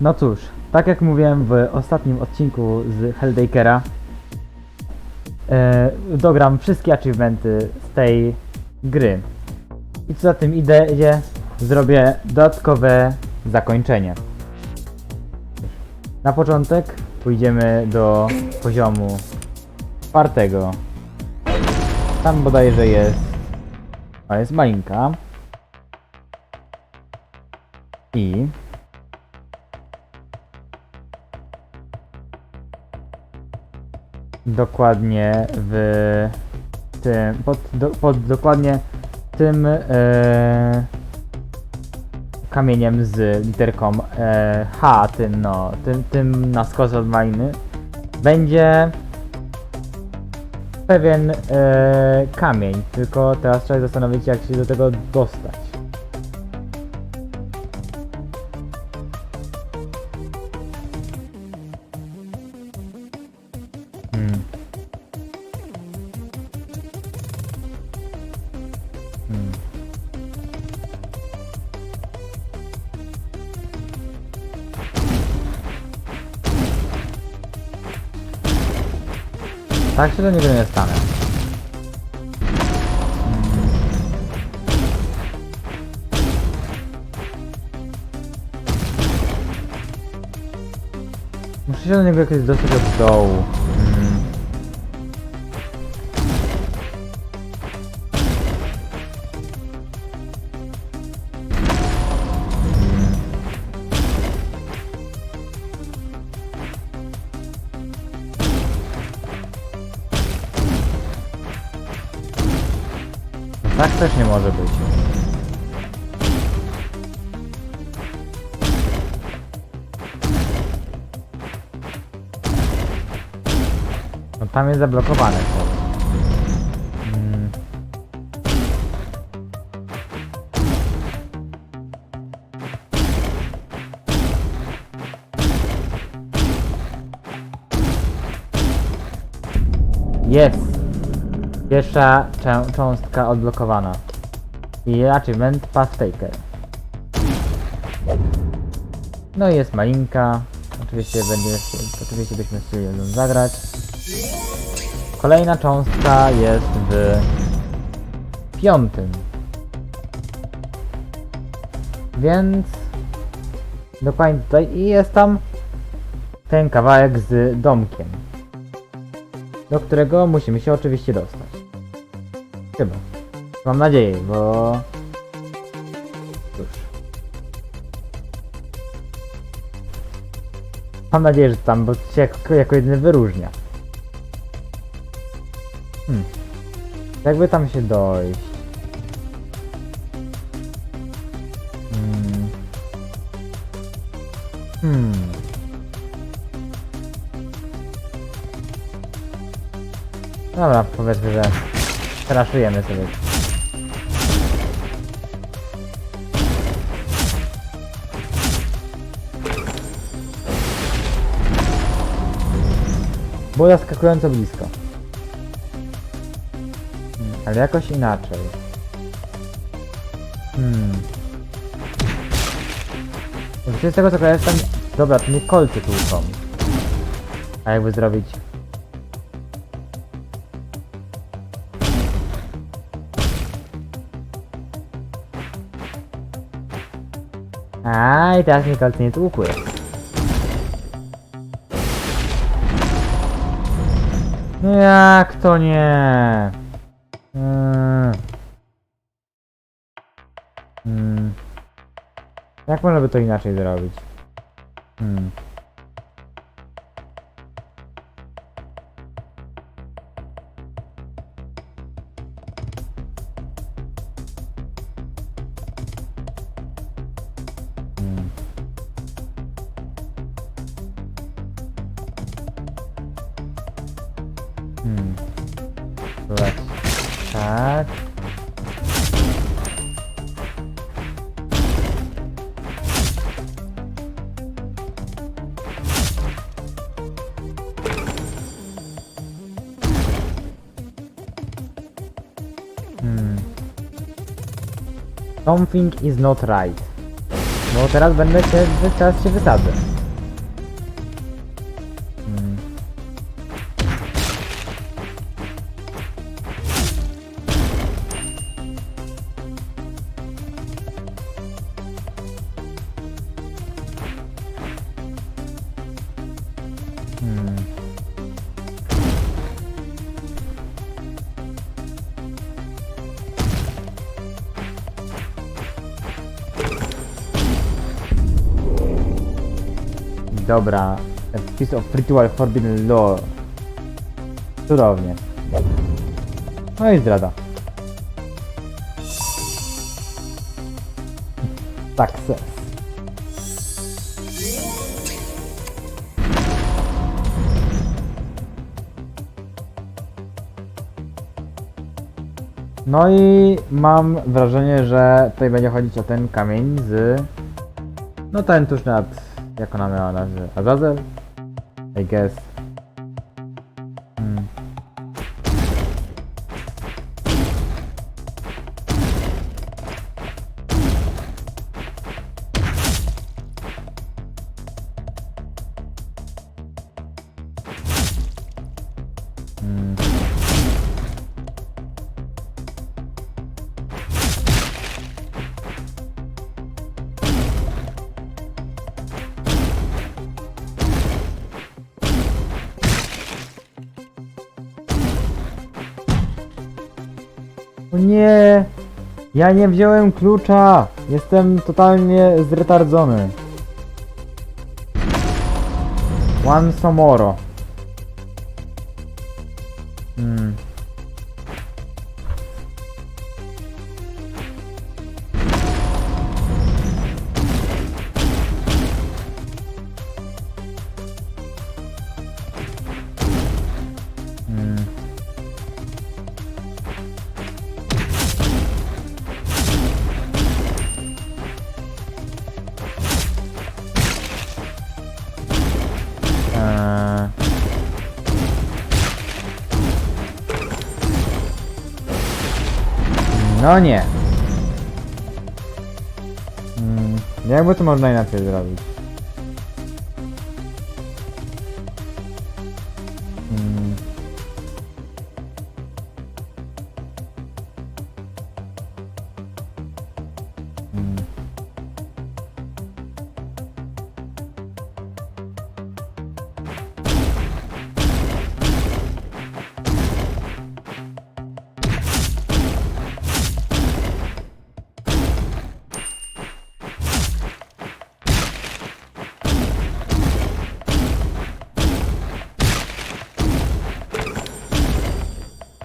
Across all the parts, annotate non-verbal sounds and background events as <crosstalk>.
No cóż, tak jak mówiłem w ostatnim odcinku z Helldakera, e, dogram wszystkie achievementy z tej gry. I co za tym idzie, zrobię dodatkowe zakończenie. Na początek pójdziemy do poziomu czwartego. Tam bodajże jest... A jest malinka. I... Dokładnie w tym... Pod, do, pod dokładnie tym... E, kamieniem z literką e, H, tym no, tym, tym na od maliny, będzie pewien e, kamień, tylko teraz trzeba się zastanowić jak się do tego dostać. Tak się do niego nie stanę. Muszę się do niego jakoś dostać od dołu. Jest zablokowane. Mm. Jest! Pierwsza cząstka odblokowana. I achievement Path Taker. No i jest malinka. Oczywiście będzie, oczywiście byśmy chcieli ją zagrać. Kolejna cząstka jest w piątym. Więc dokładnie tutaj i jest tam ten kawałek z domkiem do którego musimy się oczywiście dostać. Chyba. Mam nadzieję, bo... Cóż. Mam nadzieję, że tam, bo się jako, jako jedyny wyróżnia. Hmm. Jakby tam się dojść? Hmm. Hmm. Dobra, powiedzmy, że straszujemy sobie. Było zaskakująco blisko. Ale jakoś inaczej. Hmm. Znaczy z tego co kojarzę, tam... Dobra, to nie kolce tu są. A jakby zrobić A i teraz mi kolce nie tłukły. No jak to nie? Mm. Mm. Jak można by to inaczej zrobić? Hmm. Hmm. Tak. Hmm. Something is not right. Bo teraz będę się, teraz się wysadzę. Dobra, a piece of ritual forbidden law. Cudownie. No i zdrada. Success. No i mam wrażenie, że tutaj będzie chodzić o ten kamień z... No ten tuż nad... Jak ona miała nazwę? Azazel? I guess. O nie! Ja nie wziąłem klucza! Jestem totalnie zretardzony. One Somoro. No nie. Mm, jakby to można inaczej zrobić?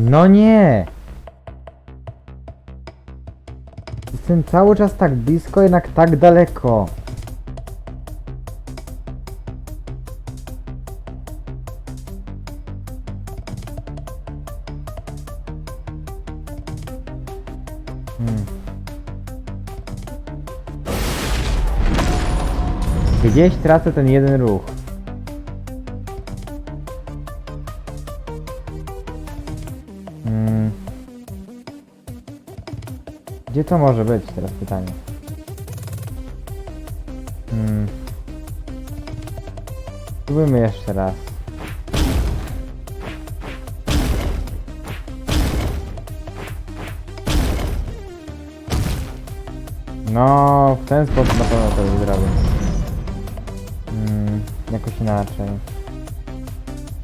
No nie! Jestem cały czas tak blisko, jednak tak daleko. Hmm. Gdzieś tracę ten jeden ruch. Gdzie to może być teraz pytanie? Hmm. Spróbujmy jeszcze raz. No, w ten sposób na pewno to zrobię. Hmm, jakoś inaczej.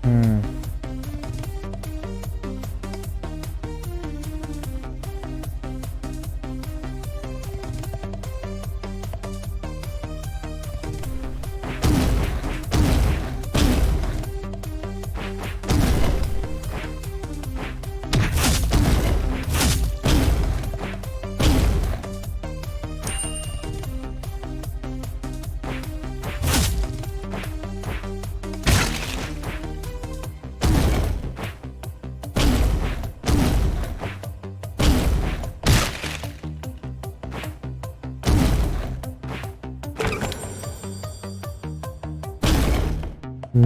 Hmm.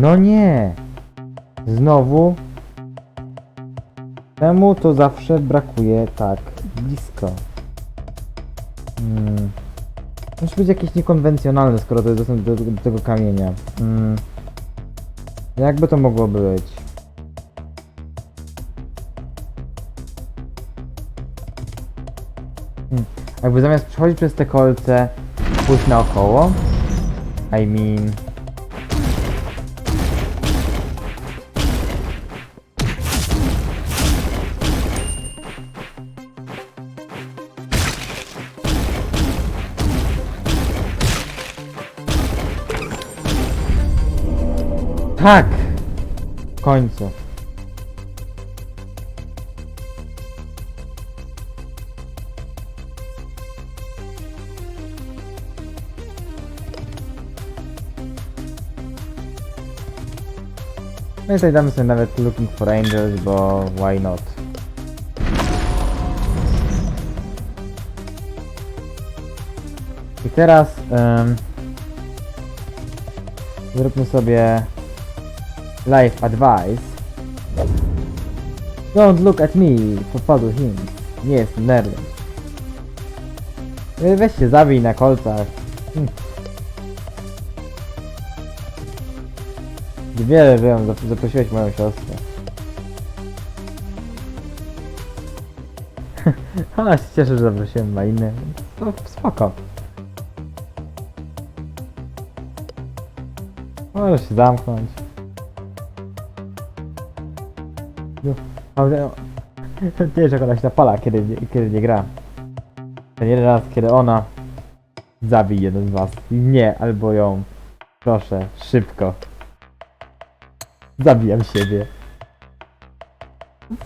No nie! Znowu? Czemu to zawsze brakuje tak blisko? Hmm. Musi być jakieś niekonwencjonalne, skoro to jest dostęp do, do tego kamienia. Mm. Jakby to mogło być? Hmm. Jakby zamiast przechodzić przez te kolce, pójść naokoło. I mean... Tak! W końcu. No i damy sobie nawet Looking for Angels, bo why not? I teraz em, zróbmy sobie life advice. Don't look at me follow him. Nie jestem nerdem. Ej, Weź się zabij na kolcach. Hm. Wiele wiem, zap- zaprosiłeś moją siostrę. <laughs> Ona się cieszy, że zaprosiłem Malinę. No spoko. Możesz się zamknąć. No, ale... <laughs> Wiesz jak ona się napala, kiedy, nie- kiedy nie gra. Ten jeden raz, kiedy ona zabij jeden z was. Nie, albo ją. Proszę, szybko. Zabijam siebie.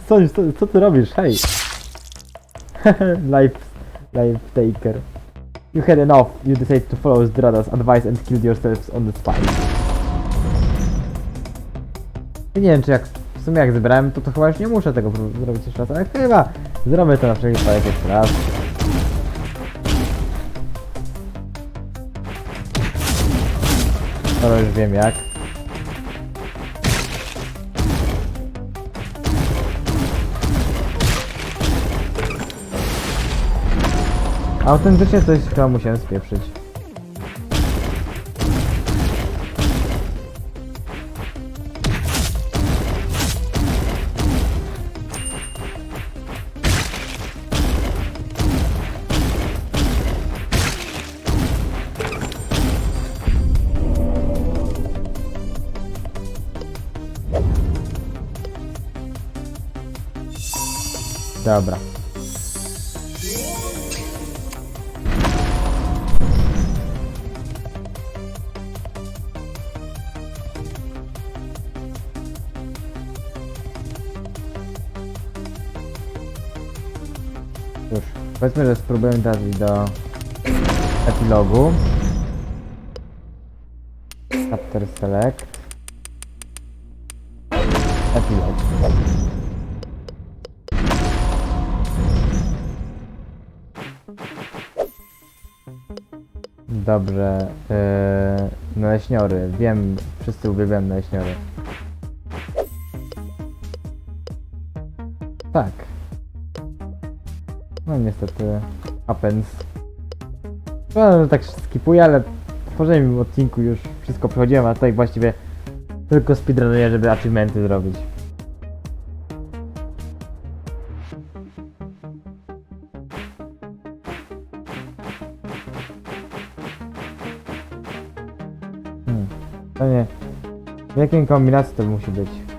Co, co, co ty robisz? Hej! <laughs> life, life taker. You had enough. You decided to follow Zdrada's advice and killed yourselves on the spot. Nie wiem, czy jak w sumie jak zebrałem, to, to chyba już nie muszę tego zrobić jeszcze raz, ale chyba zrobię to na wszelki wypadek jeszcze raz. Dobra, już wiem jak. Autentycznie coś chyba musiałem spieprzyć. Powiedzmy, że spróbujemy teraz do epilogu. Chapter select. Epilog. Dobrze. Yy, naleśniory. Wiem, wszyscy uwielbiają naleśniory. Tak. No niestety. Happens. No, tak skipuję, ale w poprzednim odcinku już wszystko przechodziłem, a tutaj właściwie tylko speedrunuję, żeby achievementy zrobić. Hmm. To nie. W jakiej kombinacji to musi być?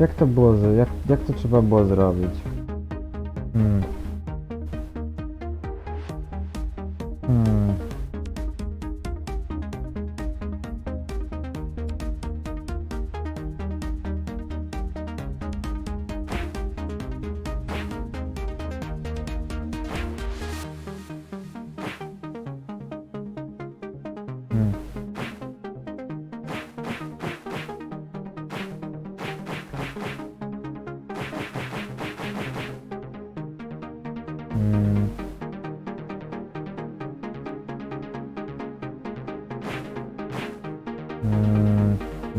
Jak to, było, z- jak, jak to trzeba było zrobić? Hmm. Hmm. Hmm.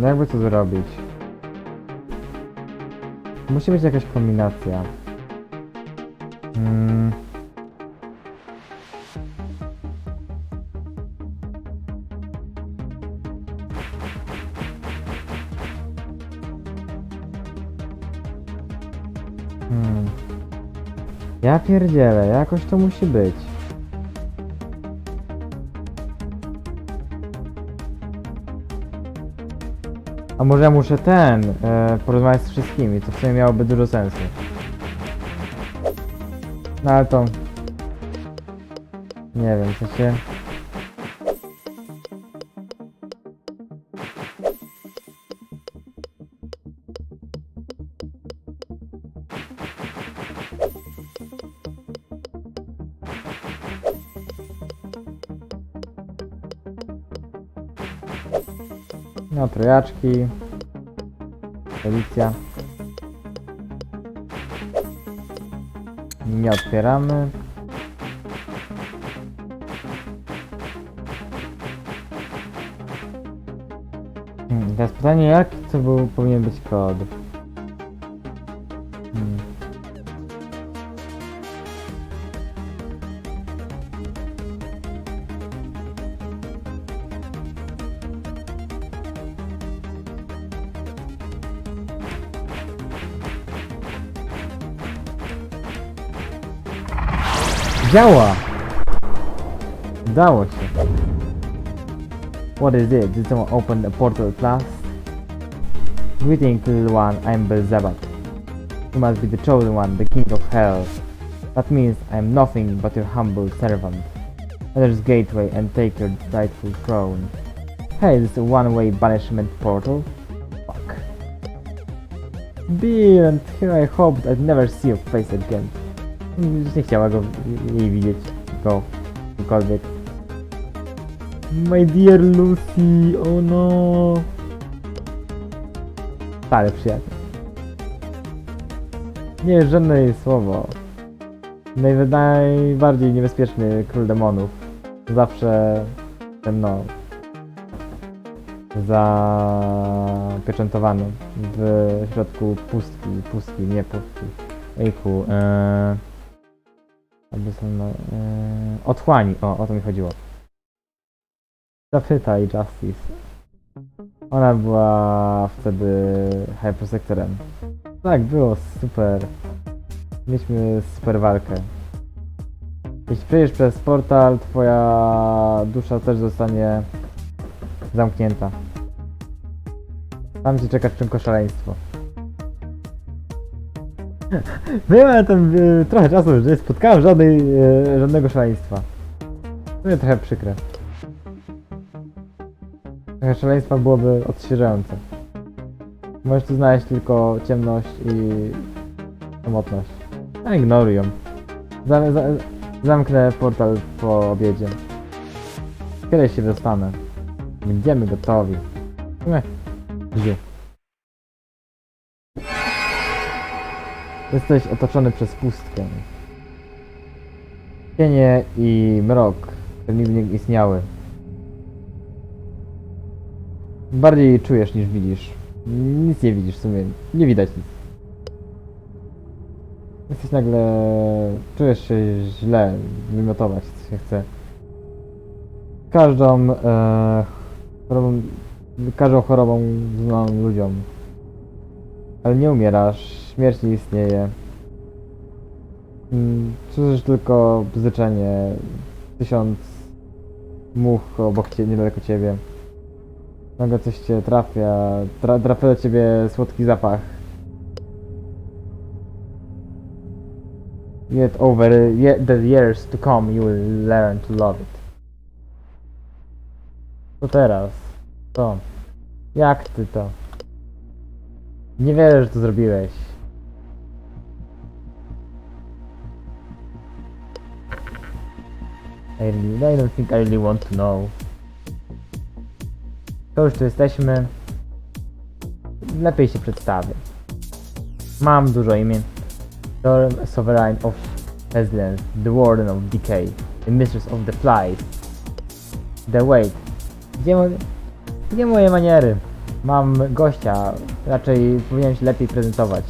No jakby to zrobić? Musi być jakaś kombinacja. Mm. Hmm. Ja pierdzielę, jakoś to musi być. A może ja muszę ten, e, porozmawiać z wszystkimi, to w sumie miałoby dużo sensu. No ale to... Nie wiem, co się... No, trojaczki. Policja. Nie otwieramy. Hmm, teraz pytanie, jaki to był, powinien być kod? Działa! Udało się. What is it? Did someone open the portal at last? Greetings, little one. I'm Beelzebub. You must be the chosen one, the king of hell. That means I'm nothing but your humble servant. Enter this gateway and take your rightful throne. Hey, this is a one-way banishment portal? Fuck. Bill, and here I hoped I'd never see your face again. Nie chciała go jej widzieć. Go. Cokolwiek. My dear Lucy, oh no. Stary przyjaciel. Nie żadne jej słowo. Naj, najbardziej niebezpieczny król demonów. Zawsze ten no. Zapieczętowany w środku pustki, pustki, nie pustki. Ejku, eee... Aby są eee, otchłani, o, o to mi chodziło. Zapytaj Justice. Ona była wtedy hypersektorem. Tak, było super. Mieliśmy super walkę. Jeśli przejdziesz przez portal, twoja dusza też zostanie zamknięta. Tam ci czeka czymko szaleństwo. Miałem tam e, trochę czasu, że nie spotkałem żadnej, e, żadnego szaleństwa. To mnie trochę przykre. Trochę szaleństwa byłoby odświeżające. Możesz tu znaleźć tylko ciemność i samotność. A ignoruj ją. Zam, za, zamknę portal po obiedzie. Kiedyś się dostanę. Będziemy gotowi. Gdzie? Jesteś otoczony przez pustkę. Cienie i mrok, które nigdy nie istniały. Bardziej czujesz niż widzisz. Nic nie widzisz w sumie. Nie widać nic. Jesteś nagle... Czujesz się źle, wymiotować się chce. Każdą e, chorobą... Każdą chorobą znaną ludziom. Ale nie umierasz, śmierć nie istnieje. Mm, Słyszysz tylko bzyczenie. Tysiąc much obok ciebie, niedaleko ciebie. Nagle coś cię trafia, tra trafia do ciebie słodki zapach. Yet over ye the years to come you will learn to love it. Co teraz? Co? Jak ty to? Nie wierzę, że to zrobiłeś. I, really, I don't think I really want to know. To już tu jesteśmy. Lepiej się przedstawię. Mam dużo imię. Storm Sovereign of Pestilence, the Warden of Decay, the Mistress of the Flies. The Wait. Gdzie, mo- gdzie moje maniery? Mam gościa, raczej powinienem się lepiej prezentować.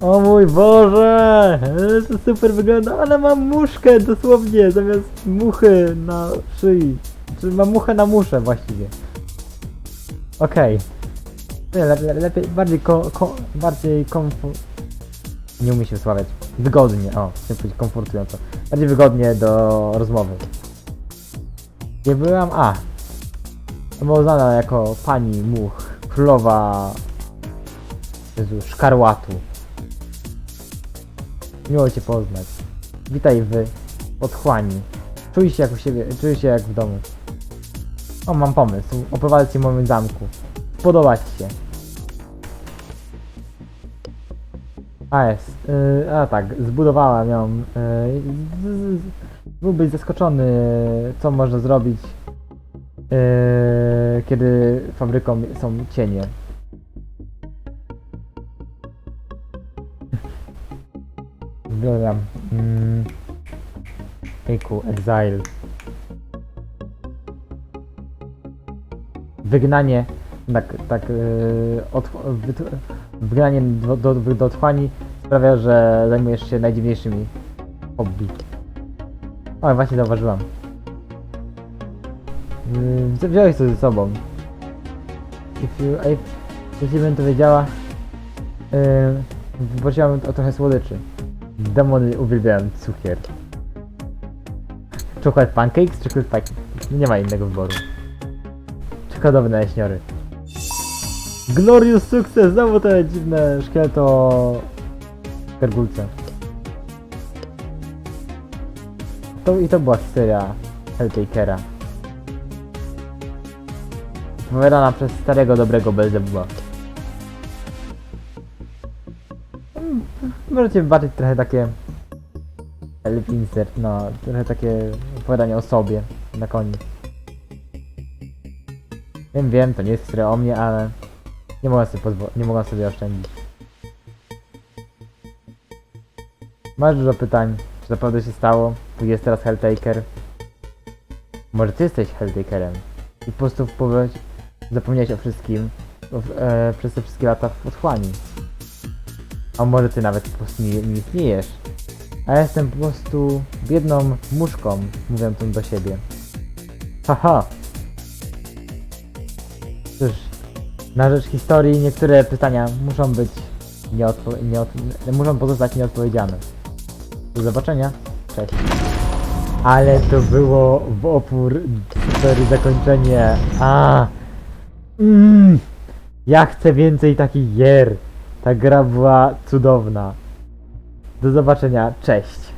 O mój Boże! To super wygląda, ale mam muszkę dosłownie zamiast muchy na szyi. Czy mam muchę na muszę właściwie. Okej. Nie, Le, le, lepiej, bardziej ko, ko, bardziej komfort... Nie umie się wysławiać. Wygodnie, o, chciałem powiedzieć komfortująco. Bardziej wygodnie do rozmowy. Gdzie byłam? A. To była jako pani much, królowa... Jezu, szkarłatu. Miło cię poznać. Witaj w otchłani. Czuj się jak u siebie, czuj się jak w domu. O, mam pomysł. Oprowadzę cię w moim zamku. Podoba ci się. A jest. Yy, a tak, zbudowałem ją. Yy, byłbyś zaskoczony, co można zrobić, yy, kiedy fabryką są cienie. Zbieram. Mm. Ejku, Exile. Wygnanie, tak, tak, yy, wygnanie do, do, do otchłani sprawia, że zajmujesz się najdziwniejszymi hobby. O, właśnie zauważyłam. Wziąłeś to ze sobą. If you, if, jeśli bym to wiedziała, yy, poprosiłam o trochę słodyczy. Demony uwielbiają cukier. Chocolate pancakes, chocolate pancakes. Nie ma innego wyboru. Czekoladowe naleśniory. Glorious sukces! Znowu te dziwne szkieleto... Gargulce. To, I to była historia Helltakera. Opowiadana przez starego, dobrego Belzebuba. Mm, Możecie zobaczyć trochę takie... Elf insert, no, trochę takie opowiadanie o sobie na koniec. Wiem, wiem, to nie jest historia o mnie, ale nie mogę sobie nie mogę sobie oszczędzić. Masz dużo pytań, czy naprawdę się stało? Tu jest teraz Helltaker. Może ty jesteś Helltakerem i po prostu powie- zapomniałeś o wszystkim e, przez te wszystkie lata w otchłani. A może ty nawet po prostu nie, nie istniejesz. A ja jestem po prostu biedną muszką, mówiąc do siebie. Haha. Cóż, na rzecz historii niektóre pytania muszą być nieodpo- nieod- muszą pozostać nieodpowiedziane. Do zobaczenia. Cześć. Ale to było w opór super zakończenie. A. Mm. Ja chcę więcej takich gier. Ta gra była cudowna. Do zobaczenia. Cześć.